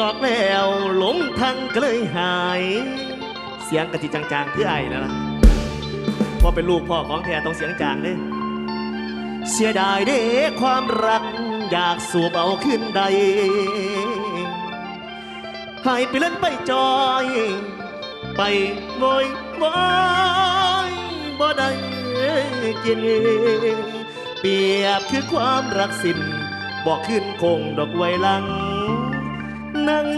นอกแล้วหลงทางก็เลยหาย เสียงกะจิจางๆคือไอ้นะล่ะพอเป็นลูกพ่อของแท้ต้องเสียงจางเด้เสียดายเด้ความรักอยากสูบเอาขึ้นใดหายไปเล่นไปจอย ไปโวยวายบ่ได้กินเปรียบคือความรักสิ้นบอกขึ้นคงดอกไว้ลัง นั่ง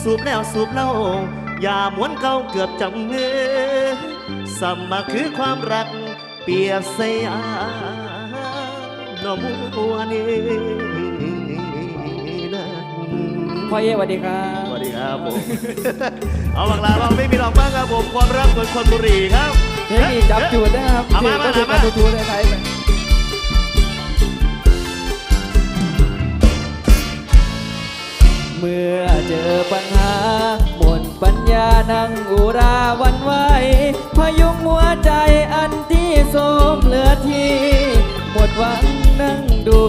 สูบแล้วสูบเล่าอย่าหมวนเก่าเกือบจำเนื้อสมมาคือความรักเปรียบเสียนอมัวนี่นะพ่อเย่สวัสดีครัสบวัสดีครับผมเอาบังลาเราไม่มีหรอกบ้างครับผมความรักคนคนบุรีครับเพลงนี้จับจูดนะครับเอามาก็คือมาการมาทูๆในไทย เมื่อเจอปัญหาหมดปัญญานั่งอุราวันไหวพยุงหัวใจอันที่โสมเหลือที่หมดหวังนั่งดู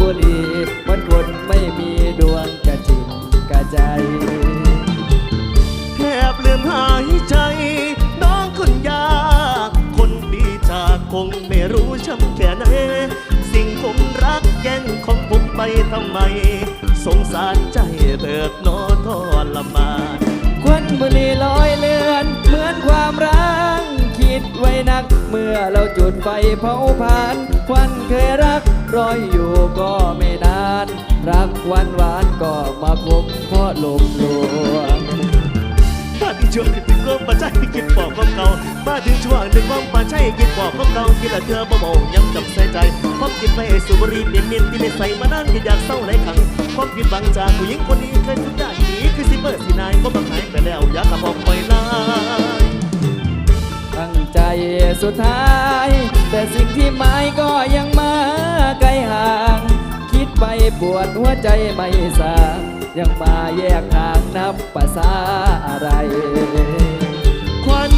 บุหรี่เหมันคนไม่มีดวงกระจิตกระใจแทบลืมหายใจ น้องคนยากคนดีจากคงไม่รู้ช้ำแค่ไหนสิ่งผมรักแย่งของผมไปทำไม สงสารใจเถิดนอทรมานควันบุหรี่ลอยเลือน เหมือนความรักคิดไว้นัก เมื่อเราจุดไฟเผาผ่านควันเคยรักรอยอยู่ก็ไม่นาน รักหวานหวานก็มาพบเพราะลมลวง ถึงช่วงที่ถึงก็มาใช่กินปอกของเก่ามาถึงช่วงหนึ่งว่ามาใช่กินปอกของเก่ากินละเธอบ่เมายังจำใส่ใจความกินไปสูบบุหรี่เปลี่ยนเนียนที่ไม่ใส่มานั่งอยากเศร้าไหลขังความผิดบังจากผู้หญิงคนนี้เคยทุกอย่างนี้คือสิเปิดสินายก็บังหายไปแล้วอยากกลับออกไปลาตั้งใจสุดท้าย แต่สิ่งที่หมายก็ยังมาไกลห่าง คิดไปปวดหัวใจไม่สาง ยังมาแยกทางนับภาษาอะไร ควัน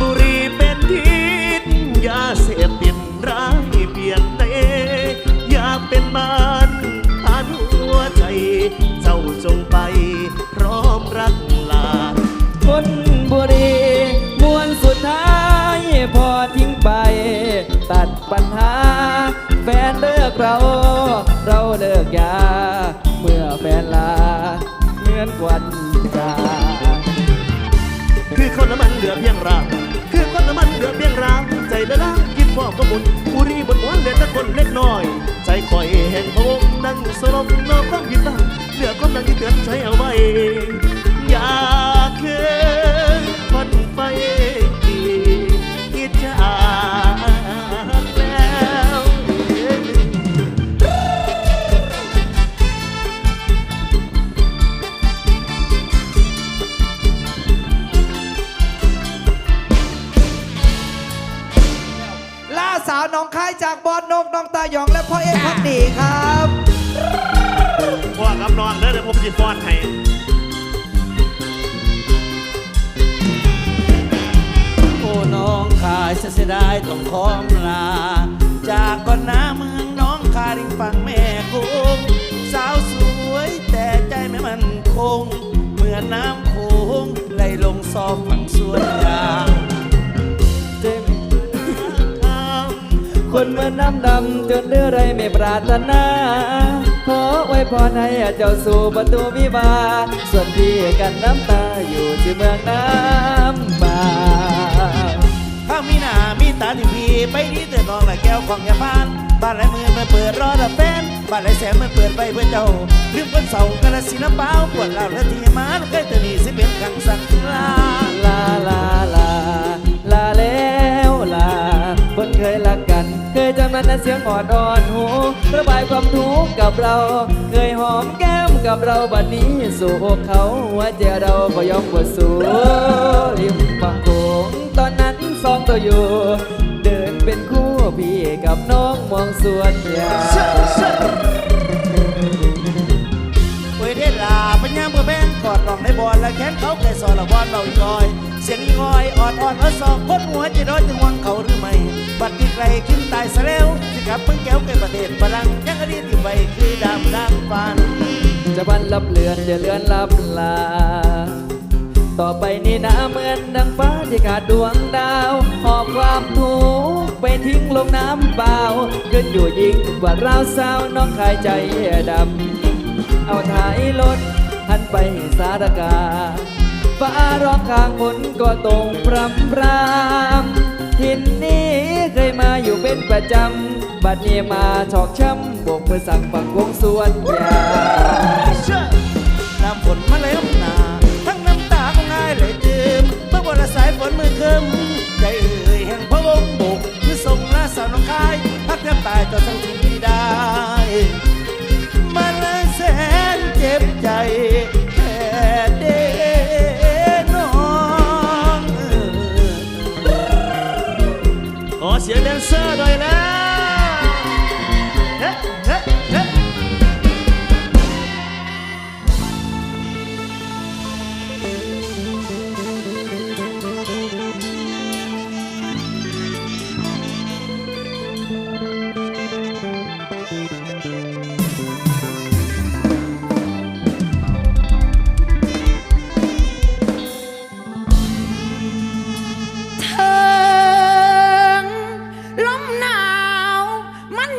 บุหรี่เป็นพิษยาเสพติดร้ายเปลี่ยนเนอยากเป็นบ้านทานหัวใจ เจ้าจงไป พร้อมรักลาคนบุรีมวนสุดท้ายพอทิ้งไป ตัดปัญหา แฟนเลิกเรา เราเลิกยา เหมือนควันจาคือคนน้ำมันเหลือเพียงรางคือคนน้ำมันเหลือเพียงรางใจละละกินฟอกก็หมุนบุรีบนหัวเหลือแต่คนเล็กน้อย ใจคอยแห่งพงนั่งสลบนอนความผิดบ้างเหลือความดังที่เตือนใจเอาไว้ อไว้พรให้เจ้าสู่ประตูวิวา ส่วนพี่กันน้ำตาอยู่ที่เมืองน้ำบา ถ้ามีหน้ามีตาที่พีไปดีเตือนน้องละแก้วของยาพาน บ้านไรมือมาเปิดรอดับแฟน บ้านไรแสนมาเปิดไปเพื่อเจ้าลืมคนเสาร์กระสีน้ำเปล่าปวดเหล่าและทีมานเคยเตือนนี่สิเป็นครั้งสักลาลาลาลาลาแล้วลา คนเคยรักกัน เคยจำมันนั้นเสียงอ่อนอ่อนหูระบายความทุกข์กับเรา เคยหอมแก้มกับเราบัดนี้สู่อกเขาหัวใจเราก็ยอมบวสู่ริมฝั่ง งตอนนั้นสองตัวอยู่ เดินเป็นคู่พี่กับน้องมองสวนยาเวทลาปัญญาเมื่อแบงกอดน้องในบอลและแขนเขาเคยสอนละบอนเราอีอย เสียงอีอยอ่อนอ่อนเออสองคนหัวจะร้อนจะห่วงเขาหรือไม่บัดนี้ไกลขึ้นตายซะแล้วที่ขับเพิ่งแก้วเกิประเทศฝรั่งยังอดีตที่ไปคือดำดำฟันจะบันลับเลือนจะเลือนลับลา ต่อไปนี้นะเหมือนดังฟ้าที่ขาดดวงดาวหอบความทุกข์ไปทิ้งลงน้ำเปล่าขึ้นอยู่ยิ่งกว่าเราสาวน้องคายใจดำเอาท้ายรถหันไปสารกาฟ้าร้องข้างฝนก็ตรงพรำพรามทินนี้เคยมาอยู่เป็นประจำ บัดนี้มาชอกช้ำบกเพื่อสั่งฝักวงสวนยาน้ำฝน มใจเอ่ยแห่งพระวงศ์บุกคือทรงราสาวน้องคายพักเทียบตายต่อสังที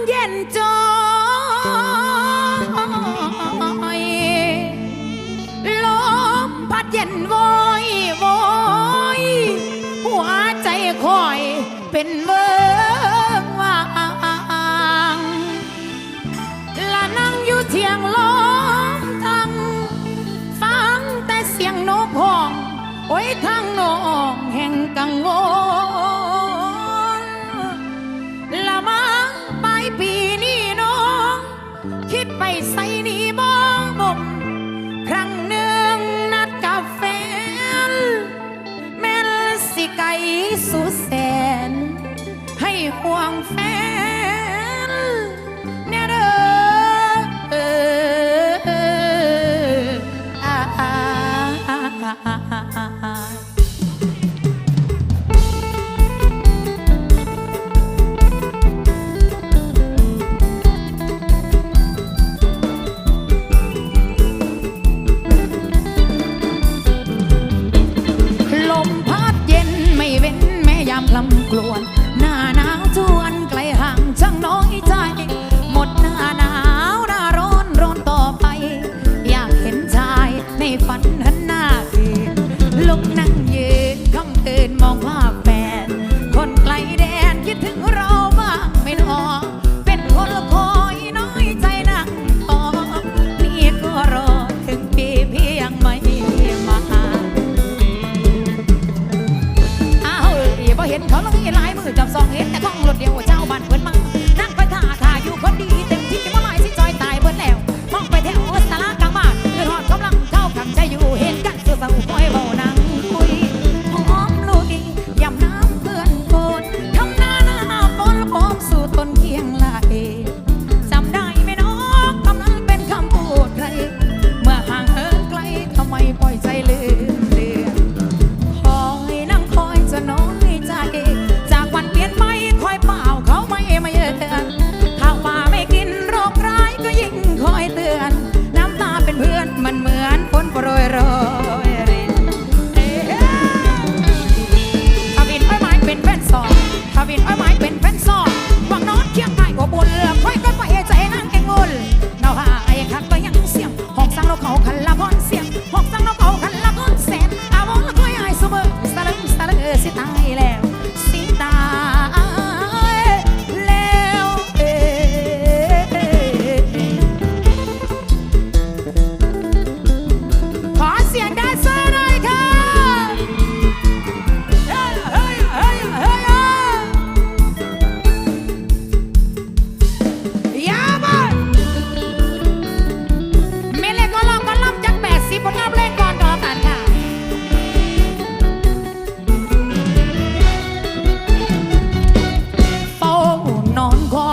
เย็นจอยลมพัดเย็นโวยโวยหัวใจคอยเป็นเมื่อ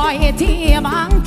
อยที่บัง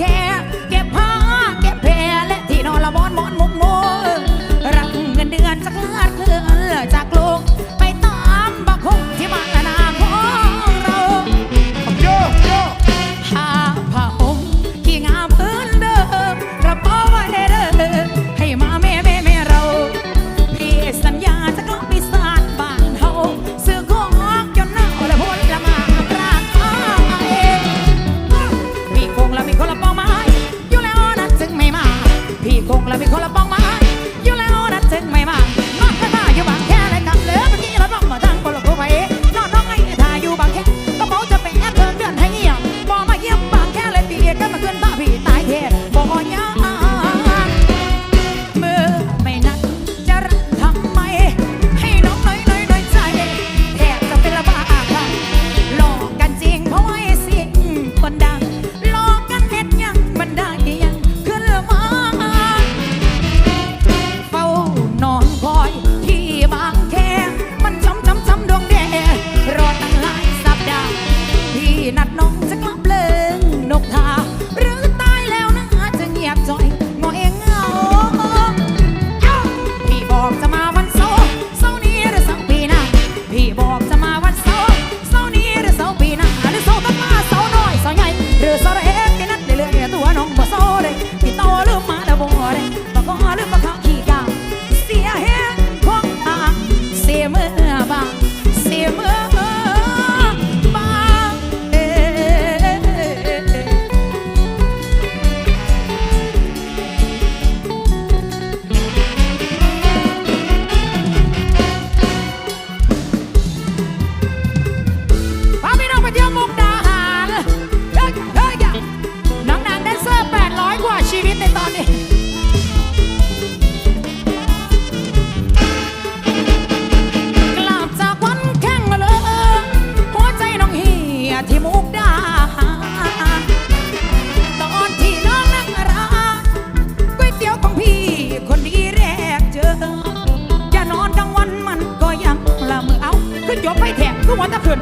คือหัวตะขึ้น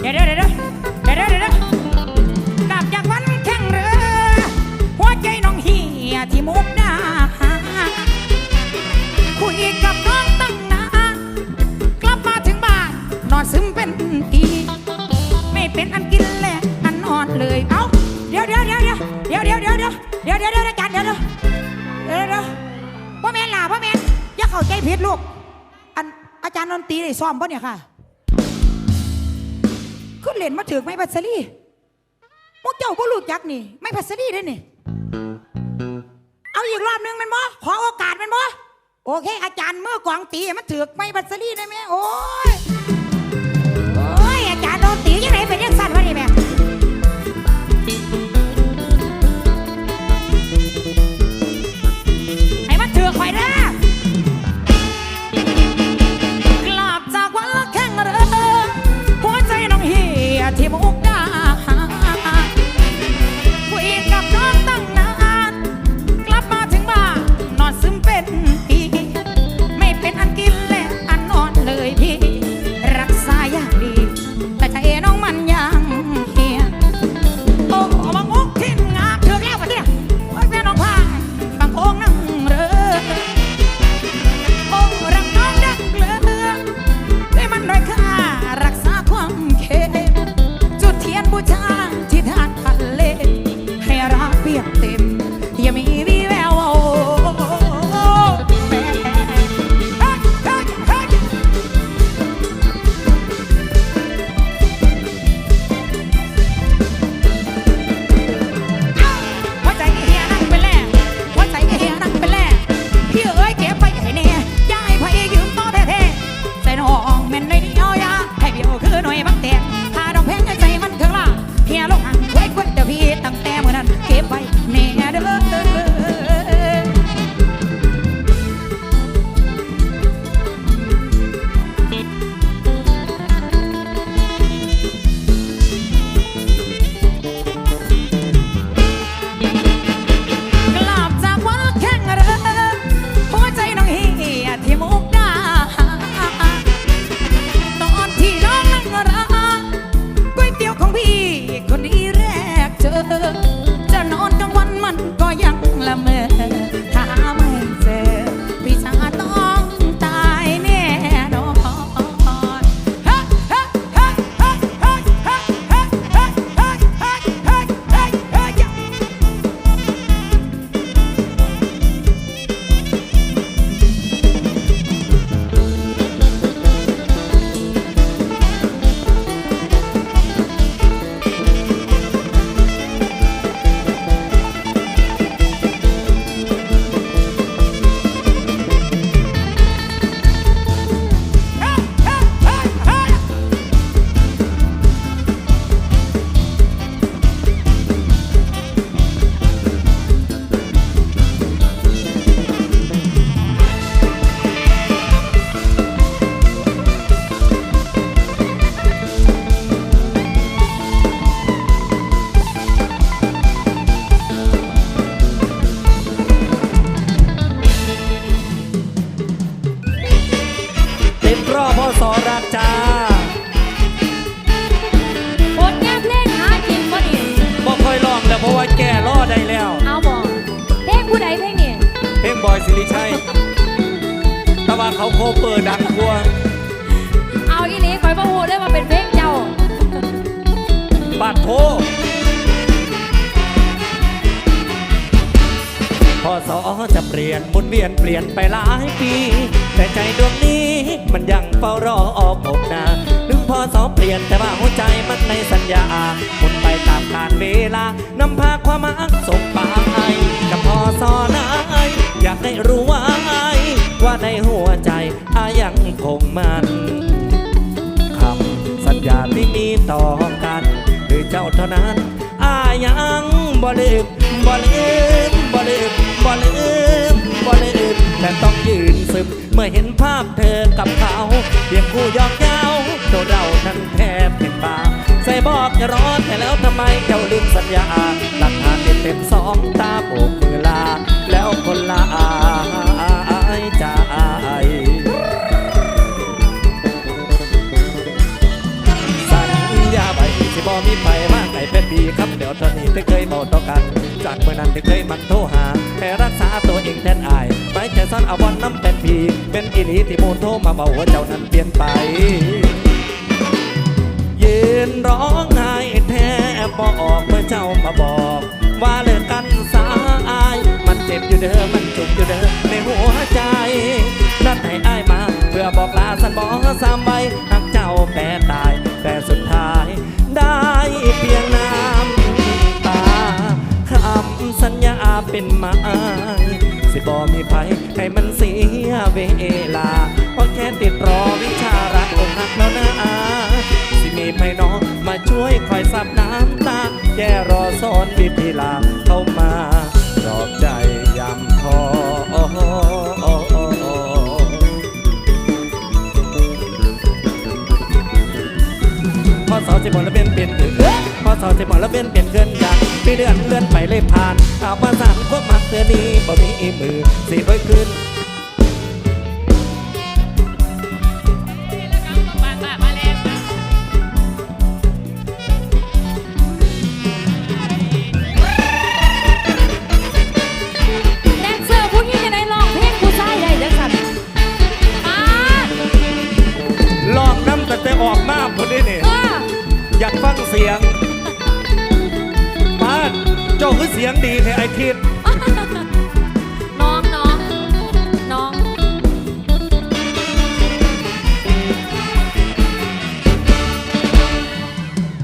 เดี๋ยวเด้อเด้อเด้อเดี๋ยวกลับจากวันแข่งเรือหัวใจน้องเฮียที่มุกดาคุยกับน้องตั้งนานกลับมาถึงบ้านนอนซึมเป็นตีไม่เป็นอันกินแหละอันนอนเลยเอ้าเดี๋ยวเดี๋ยวเดี๋ยวเดี๋ยวเดี๋ยวเดี๋ยวเดี๋ยวเดี๋ยวเดี๋ยวเดี๋ยวเดี๋ยวเดี๋เดี๋ยวเดี๋ยวเดี๋ยวพ่อแม่ล่ะพ่อแม่อย่าเข้าใจผิดลูกอันอาจารย์ดนตีได้ซ้อมป่ะเนี่ยค่ะ เล่นมาถือไม่พัสลีมุกเจ้าก็รู้ยักษ์นี่ ไม่พัสลีได้นี่ เอาอีกรอบนึงมันบ่ขอโอกาสมันบ่โอเค อาจารย์เมื่อกองตีมันถือไม่พัสลีได้ไหมโอ้ยโอ้ยอาจารย์โดนตียังไงไป โพพอสอจะเปลี่ยนมุนเวียนเปลี่ยนไปหลายปี แต่ใจดวงนี้มันยังเฝ้ารอออกอกนาถึงพอสอเปลี่ยนแต่ว่าหัวใจมันในสัญญาหมุนไปตามกาลเวลานำพาความมักส่งไปกับพอสอนายอยากให้รู้ว่าไอว่าในหัวใจอายังคงมันคำสัญญาที่มีต่อกัน คือเจ้าเท่านั้นอายังบ่เล็บบ่เล็บบ่เล็บบ่เล็บบ่เล็บแต่ต้องยืนซึมเมื่อเห็นภาพเธอกับเขาเพียงคู่ยอกเย้าตัวเราทั้งแทบเป็นบ้าใส่บอกจะรอนแต่แล้วทำไมเจ้าลืมสัญญาหลักฐานเต็มสองตา อาวอนน้ำเป็นผีเป็นอินีที่มูโทมาบอกว่าเจ้านั้นเปลี่ยนไปยืนร้องไห้แทบบอกเมื่อเจ้ามาบอก ว่าเลิกกันสาอาย มันเจ็บอยู่เด้อมันจุกอยู่เด้อในหัวใจนัดให้อายมา เพื่อบอกลาสันบอกสามใบหักเจ้าแปรตาย แต่สุดท้ายได้เพียงน้ำตาคำสัญญาเป็นไม้ สิบอมีภัยให้มันเสียเวลาเพราะแค่ติดรอวิชารักอกหักแล้วนะอาสิมีไพน้องมาช่วยคอยซับน้ำตาแกรอสอนวิธีลาเข้ามาปลอบใจยำทอพอสาจะบอกแล้วเป็นเปลี่ยนเกินพอสาจะบอกแล้วเป็นเปลี่ยนเกิน ปีเดือนเลื่อนไปเลยผ่านอาว่าสามควบมักเธอนี้บ่มีมือสีค่อยขึ้นแดนเซอร์ผู้หญิงจะได้ร้องเพลงผู้ชายได้เด้อค่ะอ่าลองน้ำแต่แต่ออกมาพอดีนี่เอออยากฟังเสียงมา เจ้าคือเสียงดีแท้ไอทิดน้องน้องน้อง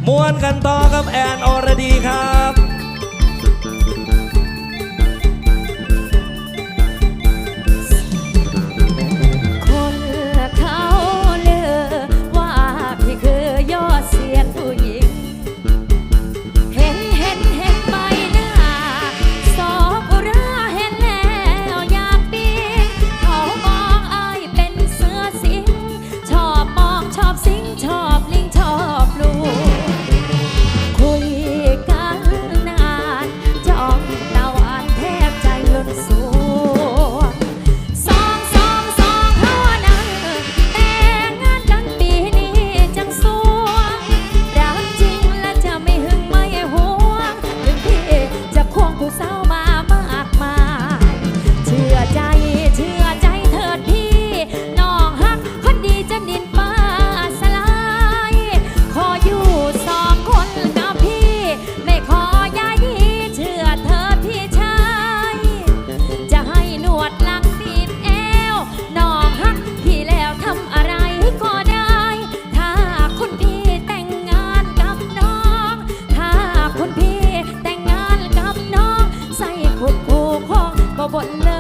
มวนกันต่อกับแอนอรดีครับ งบ่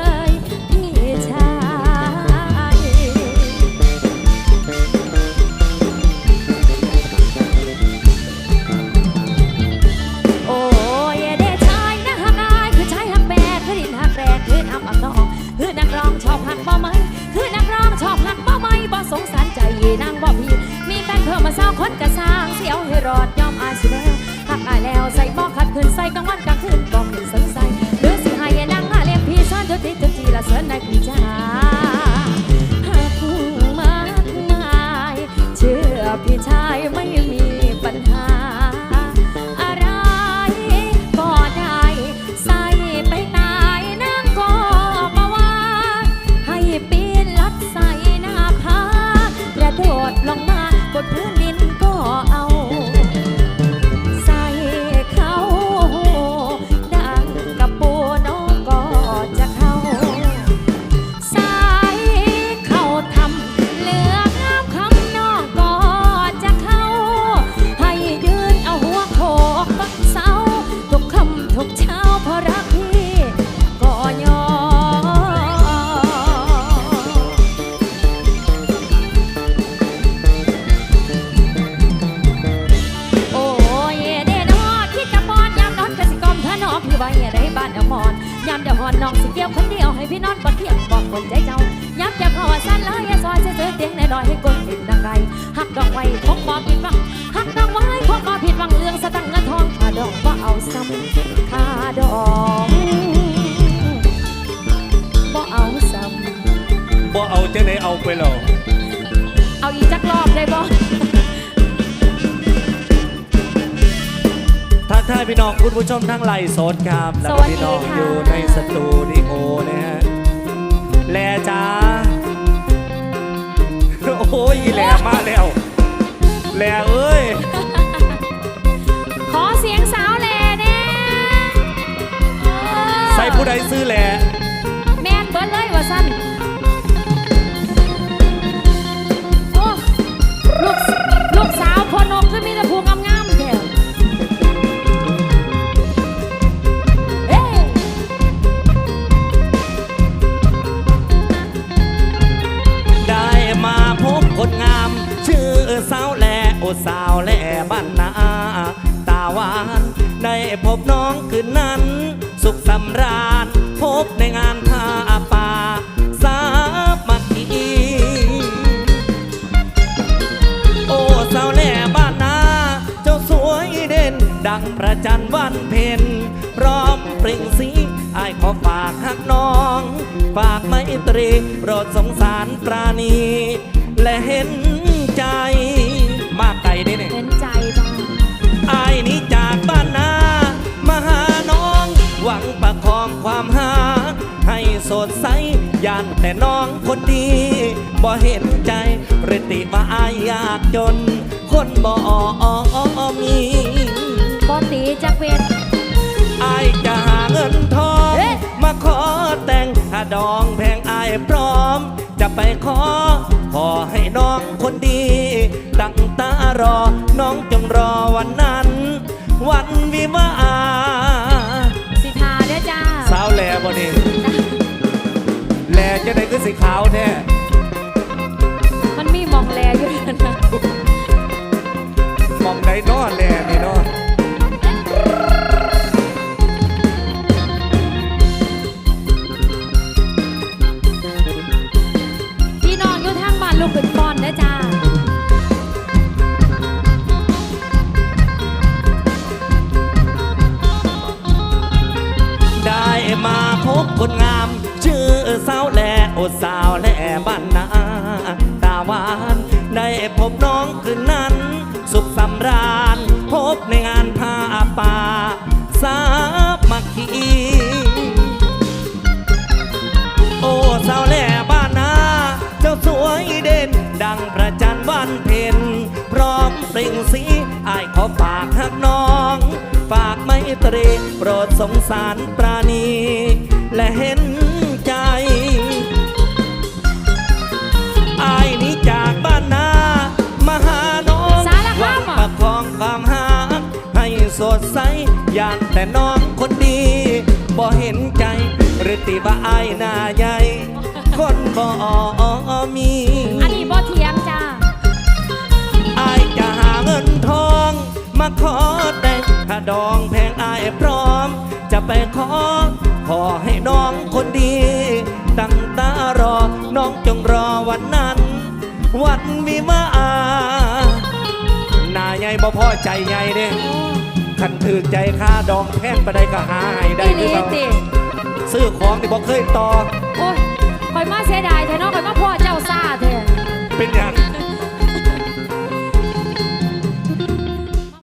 บ่ผิดหวังหักดอกไว้คงบ่ผิดหวังเรื่องสตังค์เงินทองค่าดอกว่าเอาซ้ำค่าดอกบ่เอาซ้บ่เอาจะไหนเอาไปหรอำเอาอีกจักรอบได้บ่ทักทายพี่น้องคุณผู้ชมทั้งไลฟ์สดครับแล้วก็พี่น้องอยู่ในสตูดิโอนะฮะแลจ้าโอ้ยแลมาแล้ว แหล่เอ้ย ขอเสียงสาวแหล่แน่ใส่ผู้ใดซื้อแหล่แม่นเบิร์ดเลยว่าสั้น ปราณี และเห็นใจ มากไก่นี่เนี่ยเห็นใจจ้าอายนี้จากบ้านนามาหาน้อง หวังประคองความหา ให้สดใสย่านแต่น้องคนดีบ่เห็นใจหรือติว่าอายยากจน คนบ่มีบอตีจากเวทอายจะหาเงินทองเอ๊ะมาขอแต่งถ้าดองแพงอายพร้อม จะไปขอ ขอให้น้องคนดี ตั้งตารอ น้องจงรอวันนั้น วันวิวาห์สิทาเด้อจ้าสาวแหล่บ่นี่แหล่จะได้คือสีขาวแท้มันมีหมองแลอยู่นั่นนะมองไหนนอแหล่ ลูกขึ้นฟอนเด้จ้าได้มาพบคนงาม ชื่อสาวแหล่โอสาวแหล่บ้านนาตาหวาน ได้พบน้องคืนนั้น ฝากหักน้อง ฝากไมตรีโปรดสงสารปราณี และเห็นใจอายนี้จากบ้านนามาหาน้องสารคามหวังอะประคองความหาให้สดใสอย่างแต่น้องคนดีบ่เห็นใจ หรือติว่าอายหน้าใหญ่ คนบ่มี อันนี้บอเทียง มาขอแต่งถ้าดองแพงอายพร้อม จะไปขอ ขอให้น้องคนดี ตั้งตารอ น้องจงรอวันนั้น วันวิวาห์หน้าใหญ่บ่พอใจใหญ่เด้ขันถือใจค่าดองแพงไปได้ก็หาให้ได้อีหหรือลีเปล่าติซื้อของที่บ่เคยต่อโอ้ยคอยมาเสียดายแท้เน้องคอยมาพ่อเจ้าซ่าแท้เป็นอย่าง